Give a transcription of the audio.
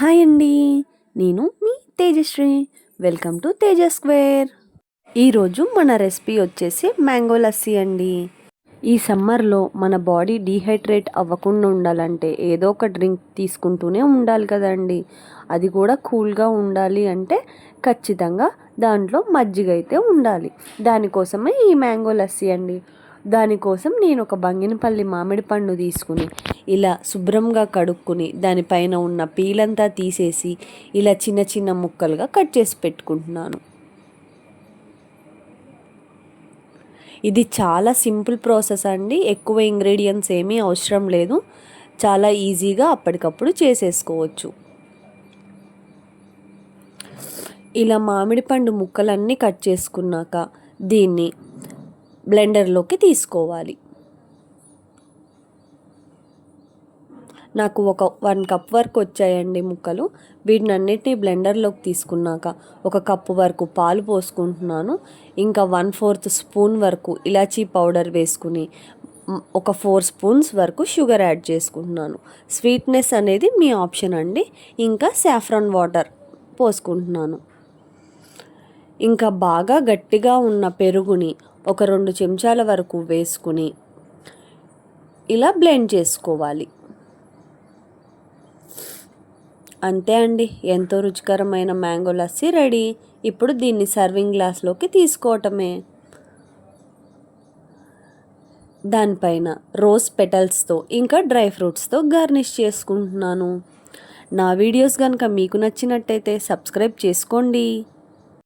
Hi అండి. నేను మీ Tejasri. Welcome to Teja square. ఈరోజు మన రెసిపీ వచ్చేసి మ్యాంగో లస్సీ అండి. ఈ సమ్మర్లో మన బాడీ డీహైడ్రేట్ అవ్వకుండా ఉండాలంటే ఏదో ఒక డ్రింక్ తీసుకుంటూనే ఉండాలి కదండి. అది కూడా కూల్గా ఉండాలి అంటే ఖచ్చితంగా దాంట్లో మజ్జిగ అయితే ఉండాలి. దానికోసమే ఈ మ్యాంగో లస్సీ అండి. దానికోసం నేను ఒక బంగినపల్లి మామిడి పండు తీసుకుని ఇలా శుభ్రంగా కడుక్కుని దానిపైన ఉన్న పీలంతా తీసేసి ఇలా చిన్న చిన్న ముక్కలుగా కట్ చేసి పెట్టుకుంటున్నాను. ఇది చాలా సింపుల్ ప్రాసెస్ అండి. ఎక్కువ ఇంగ్రీడియంట్స్ ఏమీ అవసరం లేదు. చాలా ఈజీగా అప్పటికప్పుడు చేసేసుకోవచ్చు. ఇలా మామిడి పండు ముక్కలన్నీ కట్ చేసుకున్నాక దీన్ని బ్లెండర్లోకి తీసుకోవాలి. నాకు ఒక వన్ కప్ వరకు వచ్చాయండి ముక్కలు. వీటిని అన్నిటినీ బ్లెండర్లోకి తీసుకున్నాక ఒక కప్పు వరకు పాలు పోసుకుంటున్నాను. ఇంకా వన్ ఫోర్త్ స్పూన్ వరకు ఇలాచీ పౌడర్ వేసుకుని ఒక ఫోర్ స్పూన్స్ వరకు షుగర్ యాడ్ చేసుకుంటున్నాను. స్వీట్నెస్ అనేది మీ ఆప్షన్ అండి. ఇంకా సాఫ్రాన్ వాటర్ పోసుకుంటున్నాను. ఇంకా బాగా గట్టిగా ఉన్న పెరుగుని ఒక రెండు చెంచాల వరకు వేసుకుని ఇలా బ్లెండ్ చేసుకోవాలి. అంతే అండి. ఎంతో రుచికరమైన మ్యాంగో లస్సీ రెడీ. ఇప్పుడు దీన్ని సర్వింగ్ గ్లాస్లోకి తీసుకోవటమే. దానిపైన రోజ్ పెటల్స్తో ఇంకా డ్రై ఫ్రూట్స్తో గార్నిష్ చేసుకుంటున్నాను. నా వీడియోస్ కనుక మీకు నచ్చినట్టయితే సబ్స్క్రైబ్ చేసుకోండి.